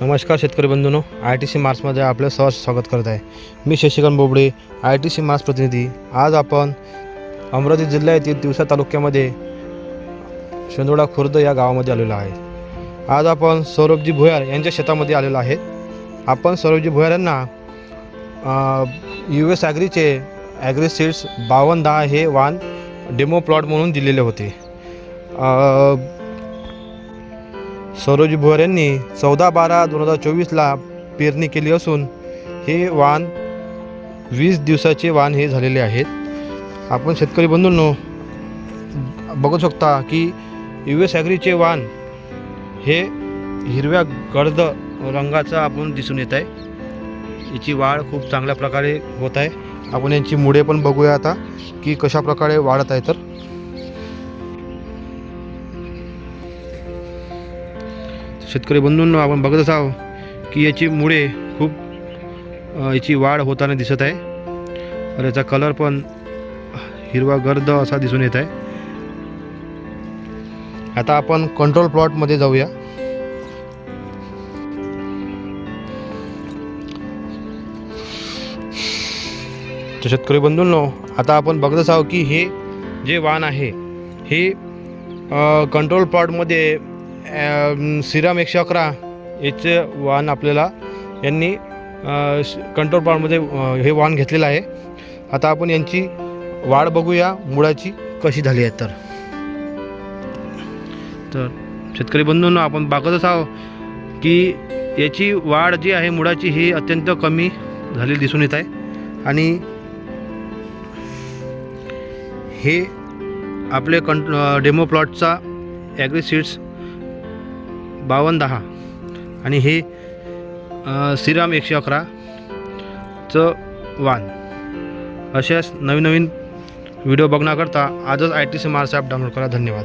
नमस्कार शेतकरी बंधूंनो आय टी सी मार्समध्ये आपलं सहज स्वागत करत आहे. मी Shashikant Bobde I T C Mars प्रतिनिधी. आज आपण अमरावती जिल्ह्या येथील दिवसा तालुक्यामध्ये शेंदोडा खुर्द या गावामध्ये आलेलो आहे. आज आपण सौरभजी भुयार यांच्या शेतामध्ये आलेलो आहेत आपण सौरभजी भुयार यांना यू एस ॲग्रीचे ॲग्री सीड्स बावन्न दहा हे वान डेमो प्लॉट म्हणून दिलेले होते. सरोज भुवर यांनी चौदा बारा दोन हजार चोवीसला पेरणी केली असून हे वाण वीस दिवसाचे वाण हे झालेले आहेत. आपण शेतकरी बंधूंनो बघू शकता की यू एस ॲग्रीचे वाण हे हिरव्या गर्द रंगाचं आपण दिसून येत आहे. याची वाढ खूप चांगल्या प्रकारे होत आहे. आपण यांची मुळे पण बघूया आता की कशा प्रकारे वाढत आहे तर. शेतकरी बंधूंनो आपण बघत आहो की याची मुळे खूप याची वाढ होताना दिसत आहे. तर याचा कलर पण हिरवा गर्द असा दिसून येत आहे. आता आपण कंट्रोल प्लॉटमध्ये जाऊया. तर शेतकरी बंधूंनो आता आपण बघत असावं की हे जे वाण आहे हे कंट्रोल प्लॉटमध्ये सिरम एकशे अकरा याचे वाण आपल्याला यांनी कंट्रोल प्लॉटमध्ये हे वाहन घेतलेलं आहे. आता आपण यांची वाढ बघूया मुळाची कशी झाली आहे तर. तर शेतकरी बंधूंनो आपण बघतच आहोत की याची वाढ जी आहे मुळाची ही अत्यंत कमी झालेली दिसून येत आहे. आणि हे आपले कंट डेमो प्लॉटचा ॲग्री सीड्स बावन्न दहा. आणि हे श्रीराम एकशे अकराचं वान. अशाच नवीन नवीन व्हिडिओ बघण्याकरता आजच I T C Mars app download करा. धन्यवाद.